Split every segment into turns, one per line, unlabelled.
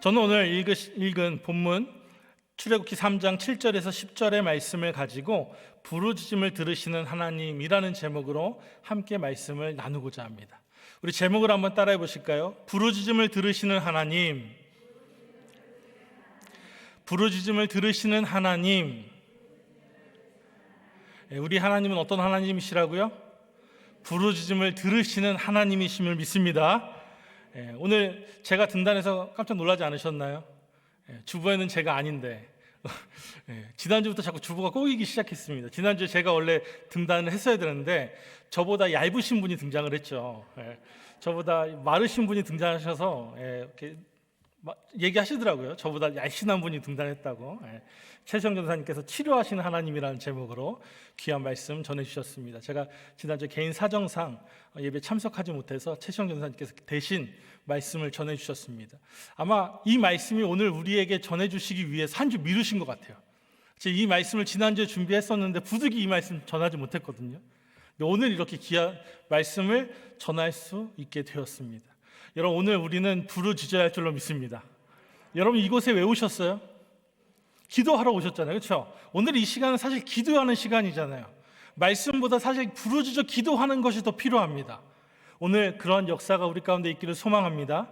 저는 오늘 읽은 본문 출애굽기 3장 7절에서 10절의 말씀을 가지고 부르짖음을 들으시는 하나님이라는 제목으로 함께 말씀을 나누고자 합니다. 우리 제목을 한번 따라해 보실까요? 부르짖음을 들으시는 하나님. 부르짖음을 들으시는 하나님. 예, 우리 하나님은 어떤 하나님이시라고요? 부르짖음을 들으시는 하나님이심을 믿습니다. 예, 오늘 제가 등단해서 깜짝 놀라지 않으셨나요? 예, 주부에는 제가 아닌데 예, 지난주부터 자꾸 주부가 꼬이기 시작했습니다. 지난주에 제가 원래 등단을 했어야 되는데 저보다 얇으신 분이 등장을 했죠. 예, 저보다 마르신 분이 등장하셔서 얘기하시더라고요. 저보다 얄씬한 분이 등단했다고. 예, 최성 전사님께서 치료하시는 하나님이라는 제목으로 귀한 말씀 전해주셨습니다. 제가 지난주 개인 사정상 예배 참석하지 못해서 최성 전사님께서 대신 말씀을 전해주셨습니다. 아마 이 말씀이 오늘 우리에게 전해주시기 위해서 한주 미루신 것 같아요. 제가 이 말씀을 지난주에 준비했었는데 부득이 이 말씀 전하지 못했거든요. 오늘 이렇게 귀한 말씀을 전할 수 있게 되었습니다. 여러분 오늘 우리는 부르짖어야 할 줄로 믿습니다. 여러분 이곳에 왜 오셨어요? 기도하러 오셨잖아요. 그렇죠? 오늘 이 시간은 사실 기도하는 시간이잖아요. 말씀보다 사실 부르짖어 기도하는 것이 더 필요합니다. 오늘 그러한 역사가 우리 가운데 있기를 소망합니다.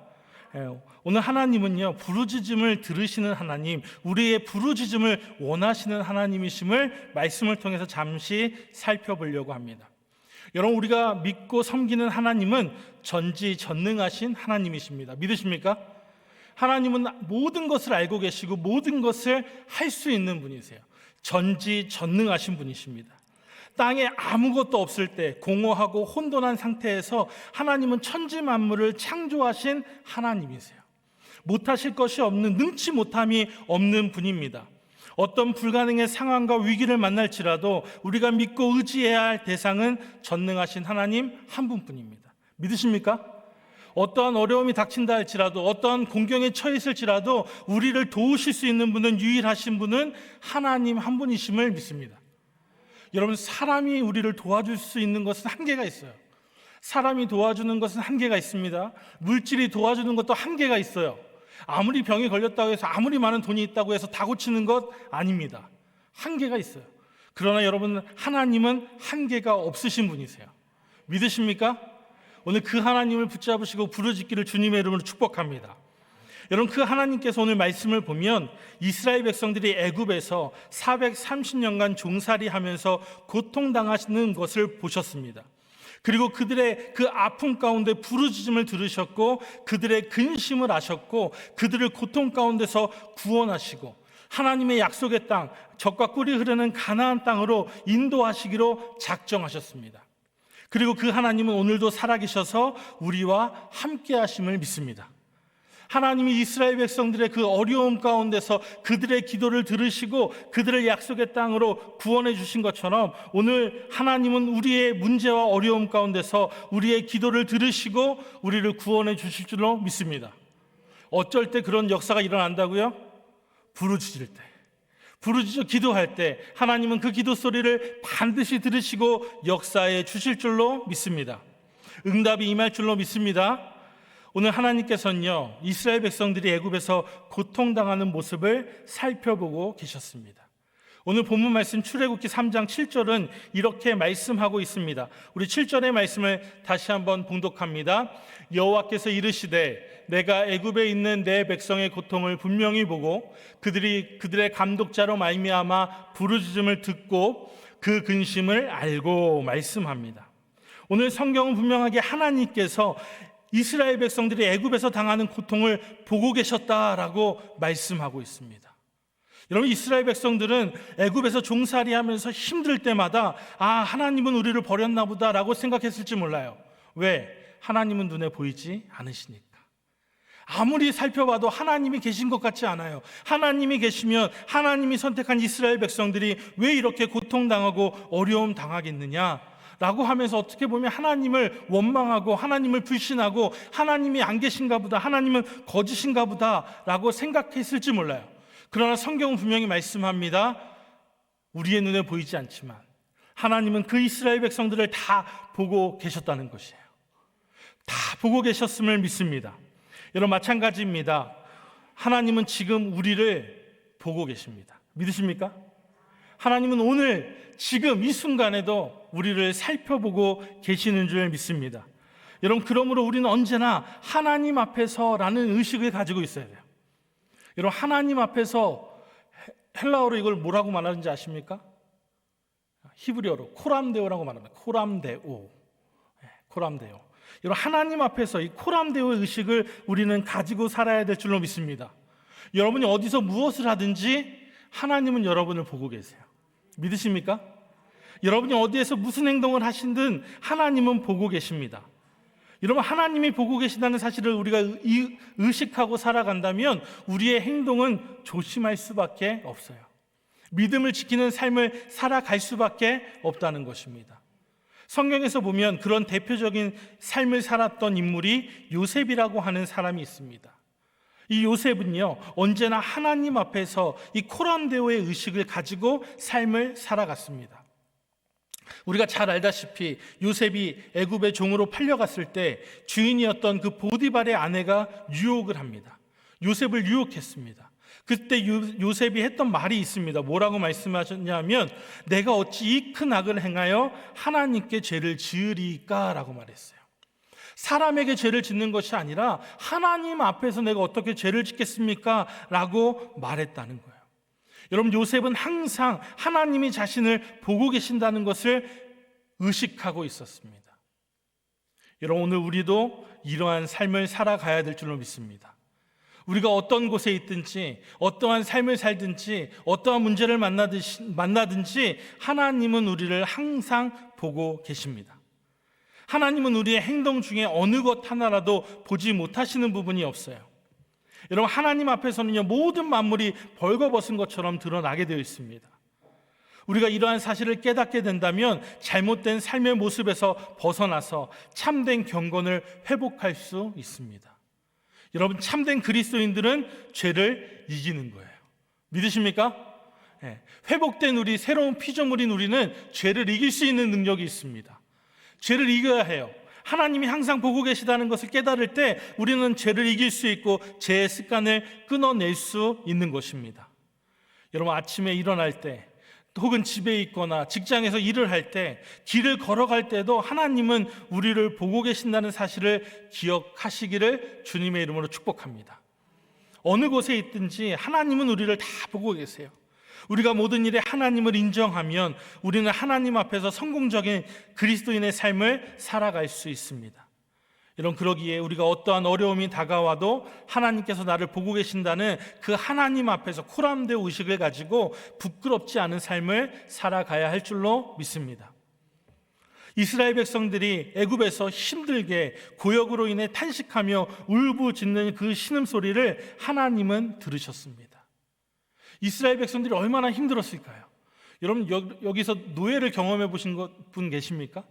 예, 오늘 하나님은요 부르짖음을 들으시는 하나님, 우리의 부르짖음을 원하시는 하나님이심을 말씀을 통해서 잠시 살펴보려고 합니다. 여러분 우리가 믿고 섬기는 하나님은 전지전능하신 하나님이십니다. 믿으십니까? 하나님은 모든 것을 알고 계시고 모든 것을 할 수 있는 분이세요. 전지전능하신 분이십니다. 땅에 아무것도 없을 때 공허하고 혼돈한 상태에서 하나님은 천지 만물을 창조하신 하나님이세요. 못하실 것이 없는 능치 못함이 없는 분입니다. 어떤 불가능의 상황과 위기를 만날지라도 우리가 믿고 의지해야 할 대상은 전능하신 하나님 한 분뿐입니다. 믿으십니까? 어떠한 어려움이 닥친다 할지라도 어떠한 공경에 처했을지라도 우리를 도우실 수 있는 분은 유일하신 분은 하나님 한 분이심을 믿습니다. 여러분 사람이 우리를 도와줄 수 있는 것은 한계가 있어요. 사람이 도와주는 것은 한계가 있습니다. 물질이 도와주는 것도 한계가 있어요. 아무리 병이 걸렸다고 해서 아무리 많은 돈이 있다고 해서 다 고치는 것 아닙니다. 한계가 있어요. 그러나 여러분 하나님은 한계가 없으신 분이세요. 믿으십니까? 오늘 그 하나님을 붙잡으시고 부르짖기를 주님의 이름으로 축복합니다. 여러분 그 하나님께서 오늘 말씀을 보면 이스라엘 백성들이 애굽에서 430년간 종살이 하면서 고통당하시는 것을 보셨습니다. 그리고 그들의 그 아픔 가운데 부르짖음을 들으셨고 그들의 근심을 아셨고 그들을 고통 가운데서 구원하시고 하나님의 약속의 땅 적과 꿀이 흐르는 가나안 땅으로 인도하시기로 작정하셨습니다. 그리고 그 하나님은 오늘도 살아계셔서 우리와 함께 하심을 믿습니다. 하나님이 이스라엘 백성들의 그 어려움 가운데서 그들의 기도를 들으시고 그들을 약속의 땅으로 구원해 주신 것처럼 오늘 하나님은 우리의 문제와 어려움 가운데서 우리의 기도를 들으시고 우리를 구원해 주실 줄로 믿습니다. 어쩔 때 그런 역사가 일어난다고요? 부르짖을 때. 부르짖어 기도할 때 하나님은 그 기도 소리를 반드시 들으시고 역사해 주실 줄로 믿습니다. 응답이 임할 줄로 믿습니다. 오늘 하나님께서는요 이스라엘 백성들이 애굽에서 고통당하는 모습을 살펴보고 계셨습니다. 오늘 본문 말씀 출애굽기 3장 7절은 이렇게 말씀하고 있습니다. 우리 7절의 말씀을 다시 한번 봉독합니다. 여호와께서 이르시되 내가 애굽에 있는 내 백성의 고통을 분명히 보고 그들이 그들의 감독자로 말미암아 부르짖음을 듣고 그 근심을 알고 말씀합니다. 오늘 성경은 분명하게 하나님께서 이스라엘 백성들이 애굽에서 당하는 고통을 보고 계셨다라고 말씀하고 있습니다. 여러분 이스라엘 백성들은 애굽에서 종살이하면서 힘들 때마다 아 하나님은 우리를 버렸나 보다라고 생각했을지 몰라요. 왜? 하나님은 눈에 보이지 않으시니까. 아무리 살펴봐도 하나님이 계신 것 같지 않아요. 하나님이 계시면 하나님이 선택한 이스라엘 백성들이 왜 이렇게 고통당하고 어려움 당하겠느냐? 라고 하면서 어떻게 보면 하나님을 원망하고 하나님을 불신하고 하나님이 안 계신가 보다, 하나님은 거짓인가 보다 라고 생각했을지 몰라요. 그러나 성경은 분명히 말씀합니다. 우리의 눈에 보이지 않지만 하나님은 그 이스라엘 백성들을 다 보고 계셨다는 것이에요. 다 보고 계셨음을 믿습니다. 여러분 마찬가지입니다. 하나님은 지금 우리를 보고 계십니다. 믿으십니까? 하나님은 오늘 지금 이 순간에도 우리를 살펴보고 계시는 줄 믿습니다. 여러분 그러므로 우리는 언제나 하나님 앞에서라는 의식을 가지고 있어야 돼요. 여러분 하나님 앞에서 헬- 헬라어로 이걸 뭐라고 말하는지 아십니까? 히브리어로 코람데오라고 말합니다. 코람데오. 예, 코람데오. 여러분 하나님 앞에서 이 코람데오의 의식을 우리는 가지고 살아야 될 줄로 믿습니다. 여러분이 어디서 무엇을 하든지 하나님은 여러분을 보고 계세요. 믿으십니까? 여러분이 어디에서 무슨 행동을 하신든 하나님은 보고 계십니다. 여러분 하나님이 보고 계신다는 사실을 우리가 의- 의식하고 살아간다면 우리의 행동은 조심할 수밖에 없어요. 믿음을 지키는 삶을 살아갈 수밖에 없다는 것입니다. 성경에서 보면 그런 대표적인 삶을 살았던 인물이 요셉이라고 하는 사람이 있습니다. 이 요셉은요, 언제나 하나님 앞에서 이 코람데오의 의식을 가지고 삶을 살아갔습니다. 우리가 잘 알다시피 요셉이 애굽의 종으로 팔려갔을 때 주인이었던 그 보디발의 아내가 유혹을 합니다. 요셉을 유혹했습니다. 그때 요, 요셉이 했던 말이 있습니다. 뭐라고 말씀하셨냐면 내가 어찌 이 큰 악을 행하여 하나님께 죄를 지으리까라고 말했어요. 사람에게 죄를 짓는 것이 아니라 하나님 앞에서 내가 어떻게 죄를 짓겠습니까? 라고 말했다는 거예요. 여러분, 요셉은 항상 하나님이 자신을 보고 계신다는 것을 의식하고 있었습니다. 여러분, 오늘 우리도 이러한 삶을 살아가야 될 줄로 믿습니다. 우리가 어떤 곳에 있든지, 어떠한 삶을 살든지, 어떠한 문제를 만나든지, 하나님은 우리를 항상 보고 계십니다. 하나님은 우리의 행동 중에 어느 것 하나라도 보지 못하시는 부분이 없어요. 여러분 하나님 앞에서는요 모든 만물이 벌거벗은 것처럼 드러나게 되어 있습니다. 우리가 이러한 사실을 깨닫게 된다면 잘못된 삶의 모습에서 벗어나서 참된 경건을 회복할 수 있습니다. 여러분 참된 그리스도인들은 죄를 이기는 거예요. 믿으십니까? 예, 회복된 우리 새로운 피조물인 우리는 죄를 이길 수 있는 능력이 있습니다. 죄를 이겨야 해요. 하나님이 항상 보고 계시다는 것을 깨달을 때 우리는 죄를 이길 수 있고 죄의 습관을 끊어낼 수 있는 것입니다. 여러분 아침에 일어날 때 혹은 집에 있거나 직장에서 일을 할 때 길을 걸어갈 때도 하나님은 우리를 보고 계신다는 사실을 기억하시기를 주님의 이름으로 축복합니다. 어느 곳에 있든지 하나님은 우리를 다 보고 계세요. 우리가 모든 일에 하나님을 인정하면 우리는 하나님 앞에서 성공적인 그리스도인의 삶을 살아갈 수 있습니다. 이런 그러기에 우리가 어떠한 어려움이 다가와도 하나님께서 나를 보고 계신다는 그 하나님 앞에서 코람데오 의식을 가지고 부끄럽지 않은 삶을 살아가야 할 줄로 믿습니다. 이스라엘 백성들이 애굽에서 힘들게 고역으로 인해 탄식하며 울부짖는 그 신음 소리를 하나님은 들으셨습니다. 이스라엘 백성들이 얼마나 힘들었을까요? 여러분 여, 기서 노예를 경험해 보신 분 계십니까?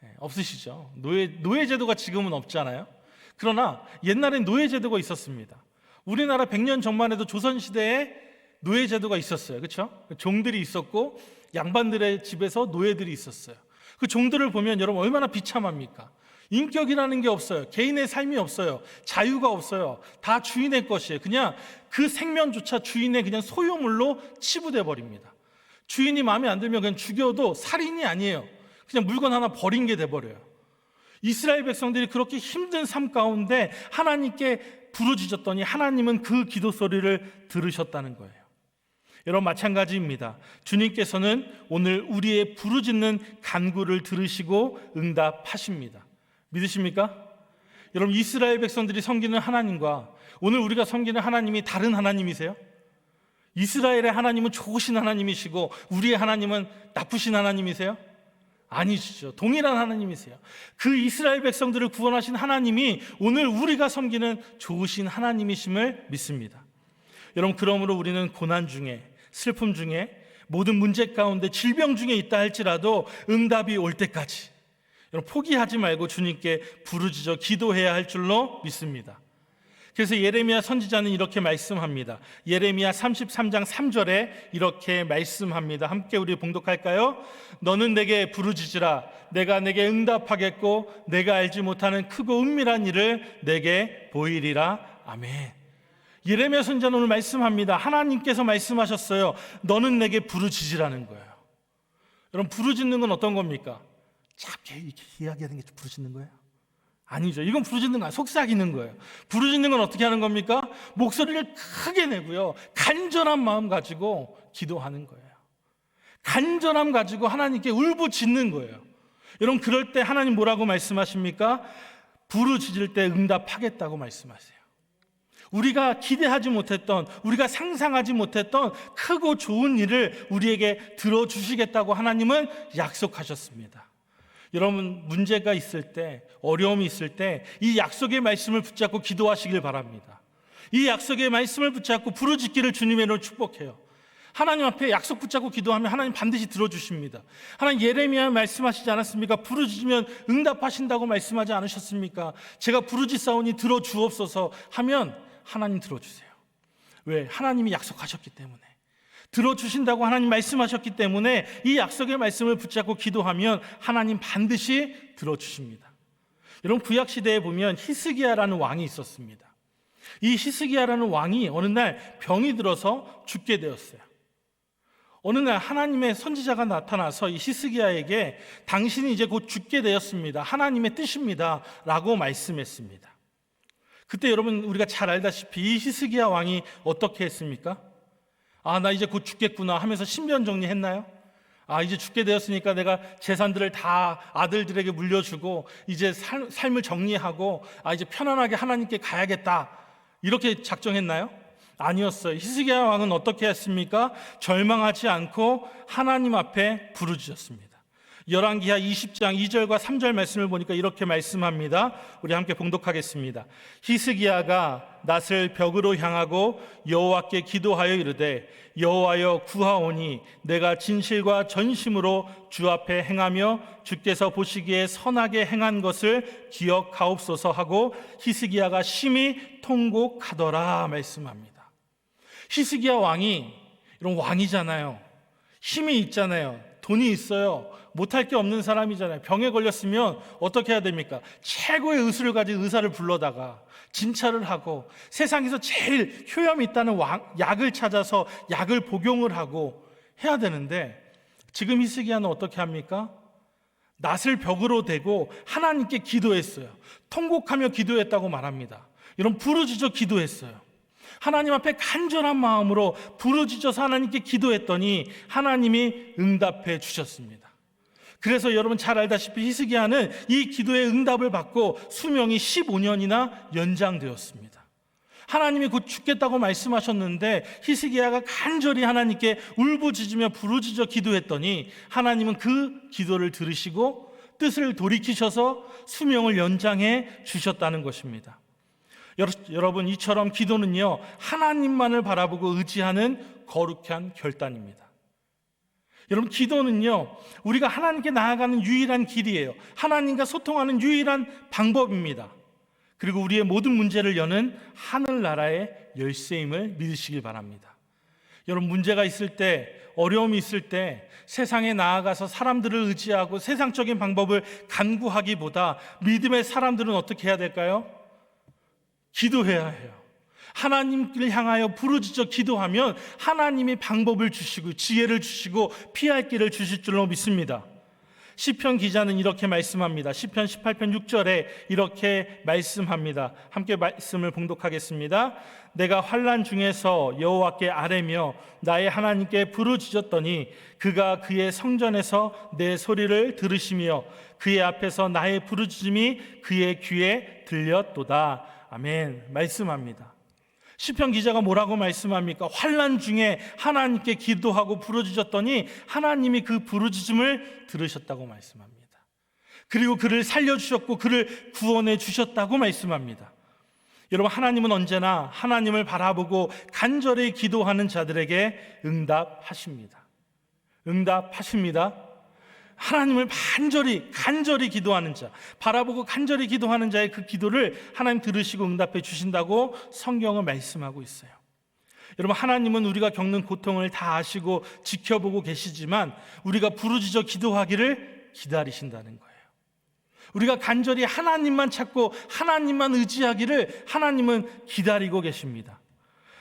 네, 없으시죠? 노예 노예 제도가 지금은 없잖아요. 그러나 옛날엔 노예 제도가 있었습니다. 우리나라 100년 전만 해도 조선 시대에 노예 제도가 있었어요. 그렇죠? 종들이 있었고 양반들의 집에서 노예들이 있었어요. 그 종들을 보면 여러분 얼마나 비참합니까? 인격이라는 게 없어요. 개인의 삶이 없어요. 자유가 없어요. 다 주인의 것이에요. 그냥 그 생명조차 주인의 그냥 소유물로 치부돼 버립니다. 주인이 마음에 안 들면 그냥 죽여도 살인이 아니에요. 그냥 물건 하나 버린 게 돼 버려요. 이스라엘 백성들이 그렇게 힘든 삶 가운데 하나님께 부르짖었더니 하나님은 그 기도 소리를 들으셨다는 거예요. 여러분 마찬가지입니다. 주님께서는 오늘 우리의 부르짖는 간구를 들으시고 응답하십니다. 믿으십니까? 여러분 이스라엘 백성들이 섬기는 하나님과 오늘 우리가 섬기는 하나님이 다른 하나님이세요? 이스라엘의 하나님은 좋으신 하나님이시고 우리의 하나님은 나쁘신 하나님이세요? 아니시죠. 동일한 하나님이세요. 그 이스라엘 백성들을 구원하신 하나님이 오늘 우리가 섬기는 좋으신 하나님이심을 믿습니다. 여러분 그러므로 우리는 고난 중에 슬픔 중에 모든 문제 가운데 질병 중에 있다 할지라도 응답이 올 때까지 여러분 포기하지 말고 주님께 부르짖어 기도해야 할 줄로 믿습니다. 그래서 예레미야 선지자는 이렇게 말씀합니다. 예레미야 33장 3절에 이렇게 말씀합니다. 함께 우리 봉독할까요? 너는 내게 부르짖으라. 내가 내게 응답하겠고 내가 알지 못하는 크고 은밀한 일을 내게 보이리라. 아멘. 예레미야 선지자는 오늘 말씀합니다. 하나님께서 말씀하셨어요. 너는 내게 부르짖으라는 거예요. 여러분 부르짖는 건 어떤 겁니까? 이렇게 이야기하는 게 부르짖는 거예요? 아니죠. 이건 부르짖는 거. 속삭이는 거예요. 부르짖는 건 어떻게 하는 겁니까? 목소리를 크게 내고요. 간절한 마음 가지고 기도하는 거예요. 간절함 가지고 하나님께 울부짖는 거예요. 여러분 그럴 때 하나님 뭐라고 말씀하십니까? 부르짖을 때 응답하겠다고 말씀하세요. 우리가 기대하지 못했던, 우리가 상상하지 못했던 크고 좋은 일을 우리에게 들어주시겠다고 하나님은 약속하셨습니다. 여러분, 문제가 있을 때, 어려움이 있을 때, 이 약속의 말씀을 붙잡고 기도하시길 바랍니다. 이 약속의 말씀을 붙잡고 부르짖기를 주님의 이름으로 축복해요. 하나님 앞에 약속 붙잡고 기도하면 하나님 반드시 들어주십니다. 하나님 예레미야 말씀하시지 않았습니까? 부르짖으면 응답하신다고 말씀하지 않으셨습니까? 제가 부르짖사오니 들어주옵소서 하면 하나님 들어주세요. 왜? 하나님이 약속하셨기 때문에. 들어주신다고 하나님 말씀하셨기 때문에 이 약속의 말씀을 붙잡고 기도하면 하나님 반드시 들어주십니다. 여러분 구약 시대에 보면 히스기야라는 왕이 있었습니다. 이 히스기야라는 왕이 어느 날 병이 들어서 죽게 되었어요. 어느 날 하나님의 선지자가 나타나서 이 히스기야에게 당신이 이제 곧 죽게 되었습니다. 하나님의 뜻입니다 라고 말씀했습니다. 그때 여러분 우리가 잘 알다시피 이 히스기야 왕이 어떻게 했습니까? 아, 나 이제 곧 죽겠구나 하면서 신변 정리했나요? 아, 이제 죽게 되었으니까 내가 재산들을 다 아들들에게 물려주고 이제 살, 삶을 정리하고 아, 이제 편안하게 하나님께 가야겠다. 이렇게 작정했나요? 아니었어요. 히스기야 왕은 어떻게 했습니까? 절망하지 않고 하나님 앞에 부르짖었습니다. 열왕기하 20장 2절과 3절 말씀을 보니까 이렇게 말씀합니다. 우리 함께 봉독하겠습니다. 히스기야가 낯을 벽으로 향하고 여호와께 기도하여 이르되 여호와여 구하오니 내가 진실과 전심으로 주 앞에 행하며 주께서 보시기에 선하게 행한 것을 기억하옵소서 하고 히스기야가 심히 통곡하더라 말씀합니다. 히스기야 왕이 이런 왕이잖아요. 힘이 있잖아요. 돈이 있어요. 못할 게 없는 사람이잖아요. 병에 걸렸으면 어떻게 해야 됩니까? 최고의 의술을 가진 의사를 불러다가 진찰을 하고 세상에서 제일 효염이 있다는 왕, 약을 찾아서 약을 복용을 하고 해야 되는데 지금 히스기야는 어떻게 합니까? 낯을 벽으로 대고 하나님께 기도했어요. 통곡하며 기도했다고 말합니다. 이런 부르짖어 기도했어요. 하나님 앞에 간절한 마음으로 부르짖어서 하나님께 기도했더니 하나님이 응답해 주셨습니다. 그래서 여러분 잘 알다시피 히스기야는 이 기도의 응답을 받고 수명이 15년이나 연장되었습니다. 하나님이 곧 죽겠다고 말씀하셨는데 히스기야가 간절히 하나님께 울부짖으며 부르짖어 기도했더니 하나님은 그 기도를 들으시고 뜻을 돌이키셔서 수명을 연장해 주셨다는 것입니다. 여러분 이처럼 기도는요 하나님만을 바라보고 의지하는 거룩한 결단입니다. 여러분 기도는요 우리가 하나님께 나아가는 유일한 길이에요. 하나님과 소통하는 유일한 방법입니다. 그리고 우리의 모든 문제를 여는 하늘 나라의 열쇠임을 믿으시길 바랍니다. 여러분 문제가 있을 때 어려움이 있을 때 세상에 나아가서 사람들을 의지하고 세상적인 방법을 간구하기보다 믿음의 사람들은 어떻게 해야 될까요? 기도해야 해요. 하나님을 향하여 부르짖어 기도하면 하나님이 방법을 주시고 지혜를 주시고 피할 길을 주실 줄로 믿습니다. 시편 기자는 이렇게 말씀합니다. 시편 18편 6절에 이렇게 말씀합니다. 함께 말씀을 봉독하겠습니다. 내가 환난 중에서 여호와께 아뢰며 나의 하나님께 부르짖었더니 그가 그의 성전에서 내 소리를 들으시며 그의 앞에서 나의 부르짖음이 그의 귀에 들렸도다. 아멘. 말씀합니다. 시편 기자가 뭐라고 말씀합니까? 환란 중에 하나님께 기도하고 부르짖었더니 하나님이 그 부르짖음을 들으셨다고 말씀합니다. 그리고 그를 살려 주셨고 그를 구원해 주셨다고 말씀합니다. 여러분 하나님은 언제나 하나님을 바라보고 간절히 기도하는 자들에게 응답하십니다. 응답하십니다. 하나님을 간절히 간절히 기도하는 자, 바라보고 간절히 기도하는 자의 그 기도를 하나님 들으시고 응답해 주신다고 성경은 말씀하고 있어요. 여러분 하나님은 우리가 겪는 고통을 다 아시고 지켜보고 계시지만 우리가 부르짖어 기도하기를 기다리신다는 거예요. 우리가 간절히 하나님만 찾고 하나님만 의지하기를 하나님은 기다리고 계십니다.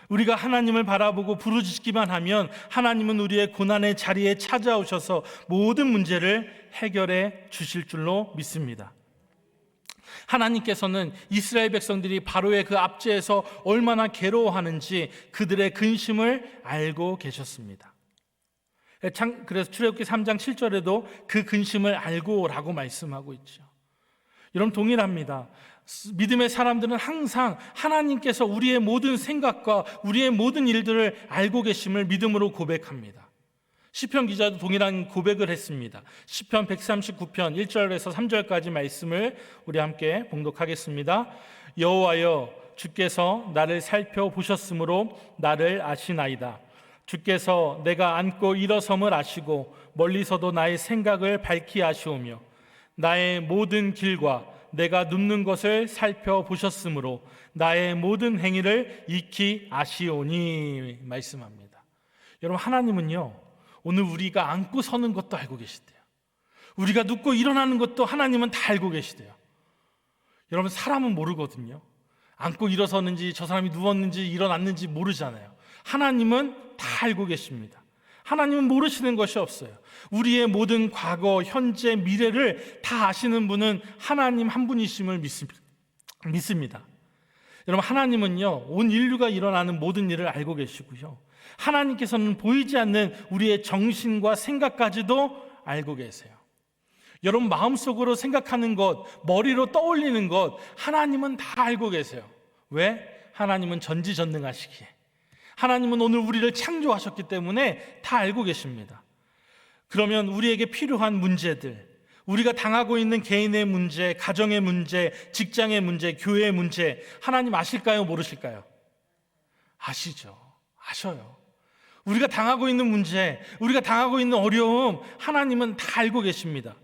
우리가 하나님을 바라보고 부르짖기만 하면 하나님은 우리의 고난의 자리에 찾아오셔서 모든 문제를 해결해 주실 줄로 믿습니다. 하나님께서는 이스라엘 백성들이 바로의 그 압제에서 얼마나 괴로워하는지 그들의 근심을 알고 계셨습니다. 참- 그래서 출애굽기 3장 7절에도 그 근심을 알고라고 말씀하고 있죠. 여러분 동일합니다. 믿음의 사람들은 항상 하나님께서 우리의 모든 생각과 우리의 모든 일들을 알고 계심을 믿음으로 고백합니다. 시편 기자도 동일한 고백을 했습니다. 시편 139편 1절에서 3절까지 말씀을 우리 함께 봉독하겠습니다. 여호와여 주께서 나를 살펴보셨으므로 나를 아시나이다. 주께서 내가 앉고 일어섬을 아시고 멀리서도 나의 생각을 밝히 아시오며 나의 모든 길과 내가 눕는 것을 살펴보셨으므로 나의 모든 행위를 익히 아시오니 말씀합니다. 여러분 하나님은요 오늘 우리가 앉고 서는 것도 알고 계시대요. 우리가 눕고 일어나는 것도 하나님은 다 알고 계시대요. 여러분 사람은 모르거든요. 앉고 일어서는지 저 사람이 누웠는지 일어났는지 모르잖아요. 하나님은 다 알고 계십니다. 하나님은 모르시는 것이 없어요. 우리의 모든 과거, 현재, 미래를 다 아시는 분은 하나님 한 분이심을 믿습니다. 여러분 하나님은요 온 인류가 일어나는 모든 일을 알고 계시고요. 하나님께서는 보이지 않는 우리의 정신과 생각까지도 알고 계세요. 여러분 마음속으로 생각하는 것, 머리로 떠올리는 것 하나님은 다 알고 계세요. 왜? 하나님은 전지전능하시기에. 하나님은 오늘 우리를 창조하셨기 때문에 다 알고 계십니다. 그러면 우리에게 필요한 문제들, 우리가 당하고 있는 개인의 문제, 가정의 문제, 직장의 문제, 교회의 문제, 하나님 아실까요? 모르실까요? 아시죠. 아셔요. 우리가 당하고 있는 문제, 우리가 당하고 있는 어려움, 하나님은 다 알고 계십니다.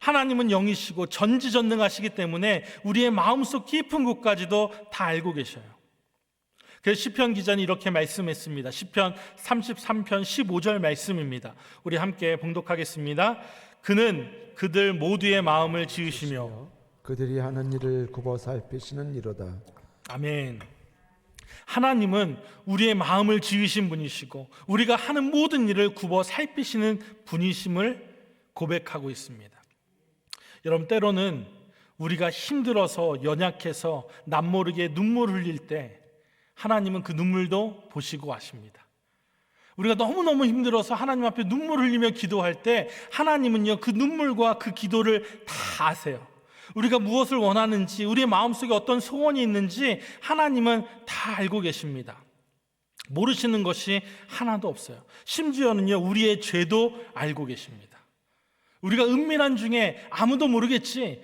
하나님은 영이시고 전지전능하시기 때문에 우리의 마음속 깊은 곳까지도 다 알고 계셔요. 그래서 시편 기자는 이렇게 말씀했습니다. 시편 33편 15절 말씀입니다. 우리 함께 봉독하겠습니다. 그는 그들 모두의 마음을 지으시며
그들이 하는 일을 굽어 살피시는 이로다.
아멘. 하나님은 우리의 마음을 지으신 분이시고 우리가 하는 모든 일을 굽어 살피시는 분이심을 고백하고 있습니다. 여러분 때로는 우리가 힘들어서 연약해서 남모르게 눈물 흘릴 때 하나님은 그 눈물도 보시고 아십니다. 우리가 너무너무 힘들어서 하나님 앞에 눈물 흘리며 기도할 때 하나님은요 그 눈물과 그 기도를 다 아세요. 우리가 무엇을 원하는지 우리의 마음속에 어떤 소원이 있는지 하나님은 다 알고 계십니다. 모르시는 것이 하나도 없어요. 심지어는요 우리의 죄도 알고 계십니다. 우리가 은밀한 중에 아무도 모르겠지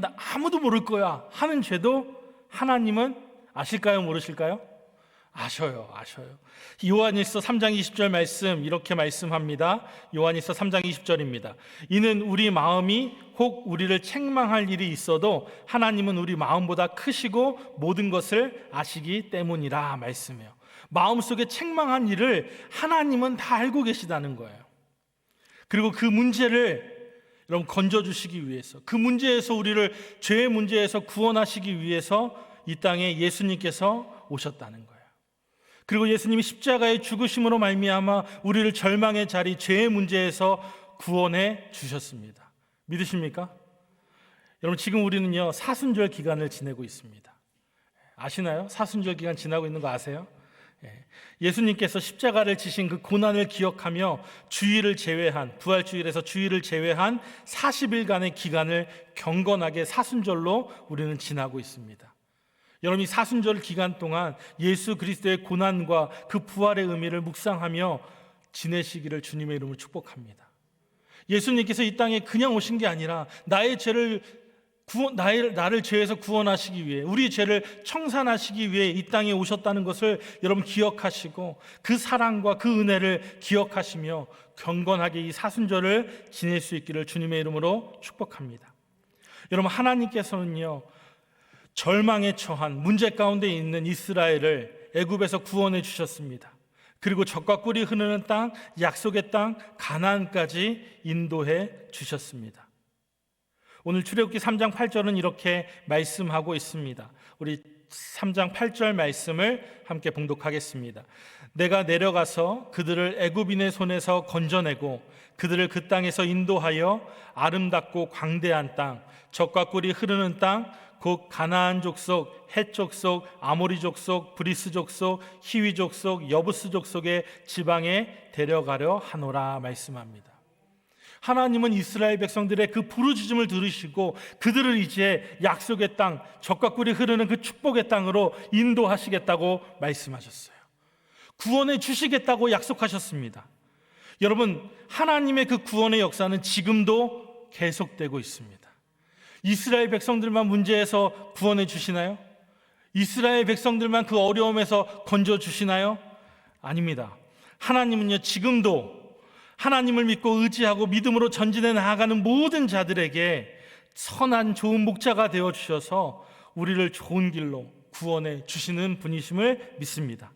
나 아무도 모를 거야 하는 죄도 하나님은 아실까요 모르실까요? 아셔요, 아셔요. 요한일서 3장 20절 말씀 이렇게 말씀합니다. 요한일서 3장 20절입니다. 이는 우리 마음이 혹 우리를 책망할 일이 있어도 하나님은 우리 마음보다 크시고 모든 것을 아시기 때문이라 말씀해요. 마음속에 책망한 일을 하나님은 다 알고 계시다는 거예요. 그리고 그 문제를 여러분 건져 주시기 위해서 그 문제에서 우리를 죄의 문제에서 구원하시기 위해서 이 땅에 예수님께서 오셨다는 거예요. 그리고 예수님이 십자가의 죽으심으로 말미암아 우리를 절망의 자리 죄의 문제에서 구원해 주셨습니다. 믿으십니까? 여러분 지금 우리는요 사순절 기간을 지내고 있습니다. 아시나요? 사순절 기간 지나고 있는 거 아세요? 예. 예수님께서 십자가를 지신 그 고난을 기억하며 주일을 제외한 부활 주일에서 주일을 제외한 40일간의 기간을 경건하게 사순절로 우리는 지나고 있습니다. 여러분 이 사순절 기간 동안 예수 그리스도의 고난과 그 부활의 의미를 묵상하며 지내시기를 주님의 이름으로 축복합니다. 예수님께서 이 땅에 그냥 오신 게 아니라 나의 죄를 구원, 나의, 나를 죄에서 구원하시기 위해 우리 죄를 청산하시기 위해 이 땅에 오셨다는 것을 여러분 기억하시고 그 사랑과 그 은혜를 기억하시며 경건하게 이 사순절을 지낼 수 있기를 주님의 이름으로 축복합니다. 여러분 하나님께서는요 절망에 처한 문제 가운데 있는 이스라엘을 애굽에서 구원해 주셨습니다. 그리고 적과 꿀이 흐르는 땅, 약속의 땅 가나안까지 인도해 주셨습니다. 오늘 출애굽기 3장 8절은 이렇게 말씀하고 있습니다. 우리 3장 8절 말씀을 함께 봉독하겠습니다. 내가 내려가서 그들을 애굽인의 손에서 건져내고 그들을 그 땅에서 인도하여 아름답고 광대한 땅, 적과 꿀이 흐르는 땅, 곧 가나안 족속, 헷 족속, 아모리 족속, 브리스 족속, 히위 족속, 여부스 족속의 지방에 데려가려 하노라 말씀합니다. 하나님은 이스라엘 백성들의 그 부르짖음을 들으시고 그들을 이제 약속의 땅, 적과 꿀이 흐르는 그 축복의 땅으로 인도하시겠다고 말씀하셨어요. 구원해 주시겠다고 약속하셨습니다. 여러분, 하나님의 그 구원의 역사는 지금도 계속되고 있습니다. 이스라엘 백성들만 문제에서 구원해 주시나요? 이스라엘 백성들만 그 어려움에서 건져 주시나요? 아닙니다. 하나님은요, 지금도 하나님을 믿고 의지하고 믿음으로 전진해 나아가는 모든 자들에게 선한 좋은 목자가 되어 주셔서 우리를 좋은 길로 구원해 주시는 분이심을 믿습니다.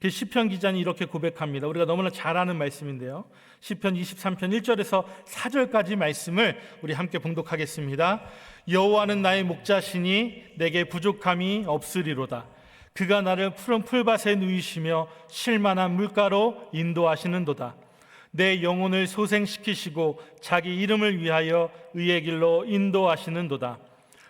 그 시편 기자는 이렇게 고백합니다. 우리가 너무나 잘 아는 말씀인데요. 시편 23편 1절에서 4절까지 말씀을 우리 함께 봉독하겠습니다. 여호와는 나의 목자시니 내게 부족함이 없으리로다. 그가 나를 푸른 풀밭에 누이시며 쉴만한 물가로 인도하시는도다. 내 영혼을 소생시키시고 자기 이름을 위하여 의의 길로 인도하시는도다.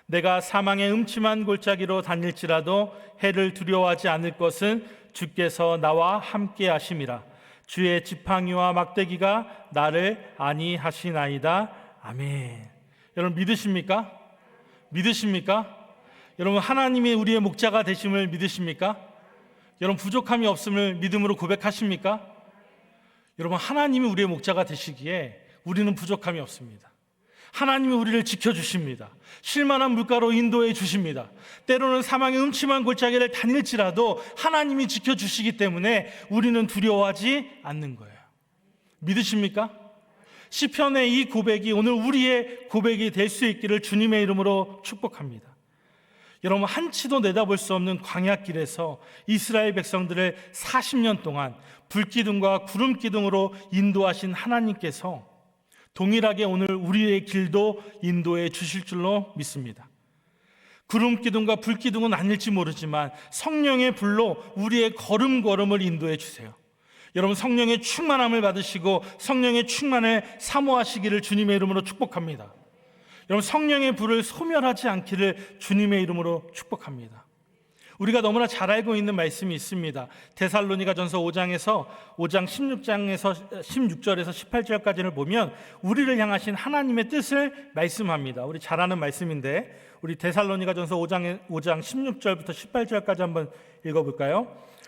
내가 사망의 음침한 골짜기로 다닐지라도 해를 두려워하지 않을 것은 주께서 나와 함께 하심이라. 주의 지팡이와 막대기가 나를 안위하시나이다. 아멘. 여러분 믿으십니까? 믿으십니까? 여러분 하나님이 우리의 목자가 되심을 믿으십니까? 여러분 부족함이 없음을 믿음으로 고백하십니까? 여러분 하나님이 우리의 목자가 되시기에 우리는 부족함이 없습니다. 하나님이 우리를 지켜주십니다. 쉴만한 물가로 인도해 주십니다. 때로는 사망의 음침한 골짜기를 다닐지라도 하나님이 지켜주시기 때문에 우리는 두려워하지 않는 거예요. 믿으십니까? 시편의 이 고백이 오늘 우리의 고백이 될 수 있기를 주님의 이름으로 축복합니다. 여러분 한치도 내다볼 수 없는 광야길에서 이스라엘 백성들을 40년 동안 불기둥과 구름 기둥으로 인도하신 하나님께서 동일하게 오늘 우리의 길도 인도해 주실 줄로 믿습니다. 구름 기둥과 불 기둥은 아닐지 모르지만 성령의 불로 우리의 걸음걸음을 인도해 주세요. 여러분 성령의 충만함을 받으시고 성령의 충만을 사모하시기를 주님의 이름으로 축복합니다. 여러분 성령의 불을 소멸하지 않기를 주님의 이름으로 축복합니다. 우리가 너무나 잘 알고 있는 말씀이 있습니다. 데살로니가 전서 5장에서 5장 16장에서 16절에서 18절까지를 보면 우리를 향하신 하나님의 뜻을 말씀합니다. 우리 잘 아는 말씀인데 우리 데살로니가 전서 5장 5장 16절부터 18절까지 한번 읽어 볼까요?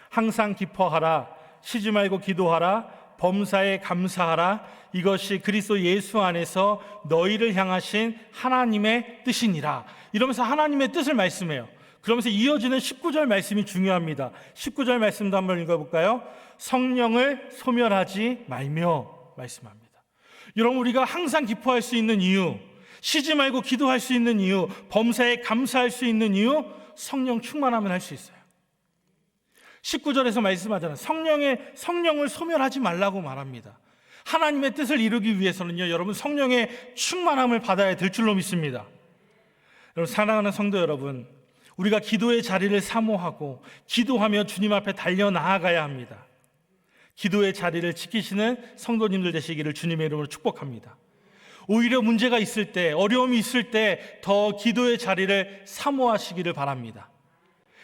항상 기뻐하라 쉬지 말고 기도하라 범사에 감사하라 이것이 그리스도 예수 안에서 너희를 향하신 하나님의 뜻이니라 이러면서 하나님의 뜻을 말씀해요. 그러면서 이어지는 19절 말씀이 중요합니다. 19절 말씀도 한번 읽어볼까요? 성령을 소멸하지 말며 말씀합니다. 여러분, 우리가 항상 기뻐할 수 있는 이유, 쉬지 말고 기도할 수 있는 이유, 범사에 감사할 수 있는 이유, 성령 충만하면 할 수 있어요. 19절에서 말씀하잖아요. 성령의, 성령을 소멸하지 말라고 말합니다. 하나님의 뜻을 이루기 위해서는요, 여러분, 성령의 충만함을 받아야 될 줄로 믿습니다. 여러분, 사랑하는 성도 여러분, 우리가 기도의 자리를 사모하고 기도하며 주님 앞에 달려 나아가야 합니다. 기도의 자리를 지키시는 성도님들 되시기를 주님의 이름으로 축복합니다. 오히려 문제가 있을 때, 어려움이 있을 때 더 기도의 자리를 사모하시기를 바랍니다.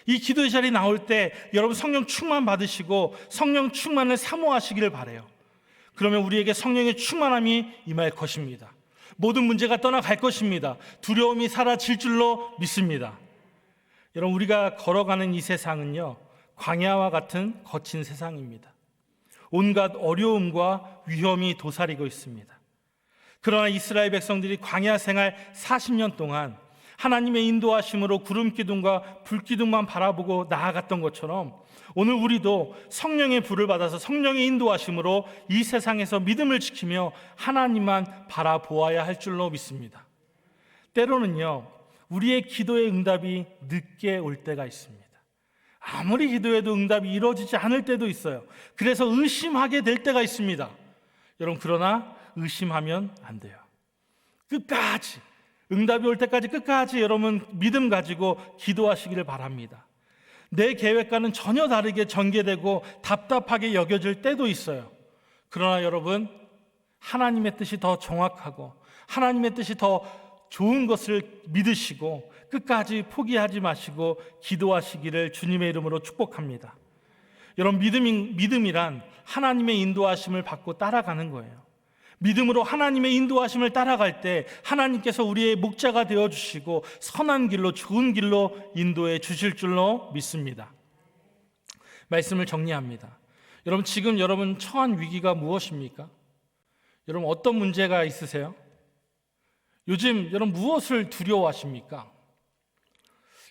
이 기도의 자리 나올 때 여러분 성령 충만 받으시고 성령 충만을 사모하시기를 바래요. 그러면 우리에게 성령의 충만함이 임할 것입니다. 모든 문제가 떠나갈 것입니다. 두려움이 사라질 줄로 믿습니다. 여러분 우리가 걸어가는 이 세상은요 광야와 같은 거친 세상입니다. 온갖 어려움과 위험이 도사리고 있습니다. 그러나 이스라엘 백성들이 광야 생활 40년 동안 하나님의 인도하심으로 구름 기둥과 불 기둥만 바라보고 나아갔던 것처럼 오늘 우리도 성령의 불을 받아서 성령의 인도하심으로 이 세상에서 믿음을 지키며 하나님만 바라보아야 할 줄로 믿습니다. 때로는요, 우리의 기도의 응답이 늦게 올 때가 있습니다. 아무리 기도해도 응답이 이루어지지 않을 때도 있어요. 그래서 의심하게 될 때가 있습니다. 여러분, 그러나 의심하면 안 돼요. 끝까지 응답이 올 때까지 끝까지 여러분 믿음 가지고 기도하시기를 바랍니다. 내 계획과는 전혀 다르게 전개되고 답답하게 여겨질 때도 있어요. 그러나 여러분, 하나님의 뜻이 더 정확하고 하나님의 뜻이 더 좋은 것을 믿으시고 끝까지 포기하지 마시고 기도하시기를 주님의 이름으로 축복합니다. 여러분, 믿음이, 믿음이란 하나님의 인도하심을 받고 따라가는 거예요. 믿음으로 하나님의 인도하심을 따라갈 때 하나님께서 우리의 목자가 되어 주시고 선한 길로 좋은 길로 인도해 주실 줄로 믿습니다. 말씀을 정리합니다. 여러분 지금 여러분 처한 위기가 무엇입니까? 여러분 어떤 문제가 있으세요? 요즘 여러분 무엇을 두려워하십니까?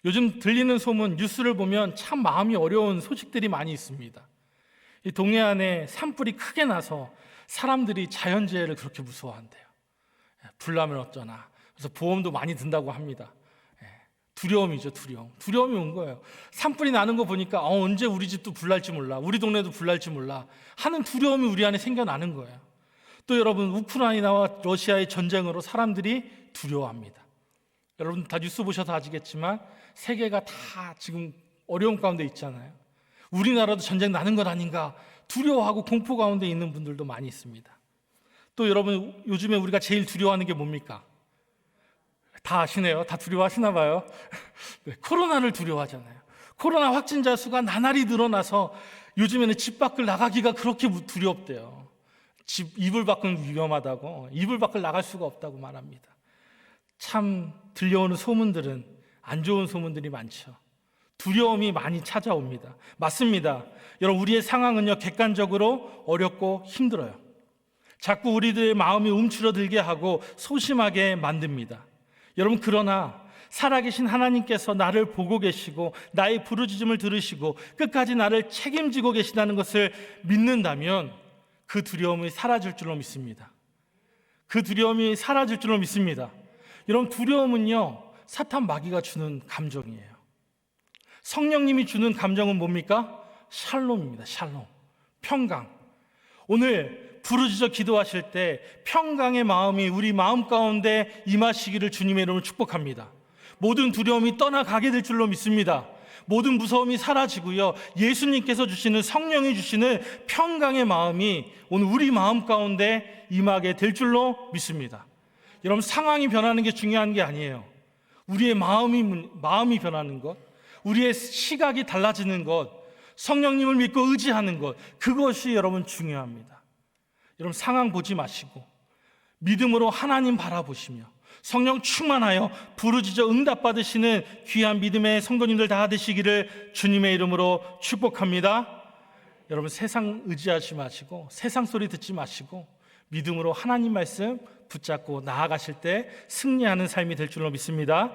요즘 들리는 소문 뉴스를 보면 참 마음이 어려운 소식들이 많이 있습니다. 이 동해안에 산불이 크게 나서 사람들이 자연재해를 그렇게 무서워한대요. 예, 불나면 어쩌나. 그래서 보험도 많이 든다고 합니다. 예, 두려움이죠, 두려움. 두려움이 온 거예요. 산불이 나는 거 보니까 어, 언제 우리 집도 불날지 몰라, 우리 동네도 불날지 몰라 하는 두려움이 우리 안에 생겨나는 거예요. 또 여러분 우크라이나와 러시아의 전쟁으로 사람들이 두려워합니다. 여러분 다 뉴스 보셔서 아시겠지만 세계가 다 지금 어려움 가운데 있잖아요. 우리나라도 전쟁 나는 것 아닌가 두려워하고 공포 가운데 있는 분들도 많이 있습니다. 또 여러분 요즘에 우리가 제일 두려워하는 게 뭡니까? 다 아시네요. 다 두려워하시나 봐요. 네, 코로나를 두려워하잖아요. 코로나 확진자 수가 나날이 늘어나서 요즘에는 집 밖을 나가기가 그렇게 두렵대요. 집 이불 밖은 위험하다고 이불 밖을 나갈 수가 없다고 말합니다. 참 들려오는 소문들은 안 좋은 소문들이 많죠. 두려움이 많이 찾아옵니다. 맞습니다. 여러분, 우리의 상황은요, 객관적으로 어렵고 힘들어요. 자꾸 우리들의 마음이 움츠러들게 하고 소심하게 만듭니다. 여러분, 그러나 살아계신 하나님께서 나를 보고 계시고 나의 부르짖음을 들으시고 끝까지 나를 책임지고 계시다는 것을 믿는다면 그 두려움이 사라질 줄로 믿습니다. 그 두려움이 사라질 줄로 믿습니다. 여러분, 두려움은요, 사탄 마귀가 주는 감정이에요. 성령님이 주는 감정은 뭡니까? 샬롬입니다. 샬롬. 평강. 오늘 부르짖어 기도하실 때 평강의 마음이 우리 마음 가운데 임하시기를 주님의 이름으로 축복합니다. 모든 두려움이 떠나가게 될 줄로 믿습니다. 모든 무서움이 사라지고요. 예수님께서 주시는 성령이 주시는 평강의 마음이 오늘 우리 마음 가운데 임하게 될 줄로 믿습니다. 여러분 상황이 변하는 게 중요한 게 아니에요. 우리의 마음이 마음이 변하는 것, 우리의 시각이 달라지는 것, 성령님을 믿고 의지하는 것, 그것이 여러분 중요합니다. 여러분 상황 보지 마시고 믿음으로 하나님 바라보시며 성령 충만하여 부르짖어 응답 받으시는 귀한 믿음의 성도님들 다 되시기를 주님의 이름으로 축복합니다. 여러분 세상 의지하지 마시고 세상 소리 듣지 마시고 믿음으로 하나님 말씀 붙잡고 나아가실 때 승리하는 삶이 될 줄로 믿습니다.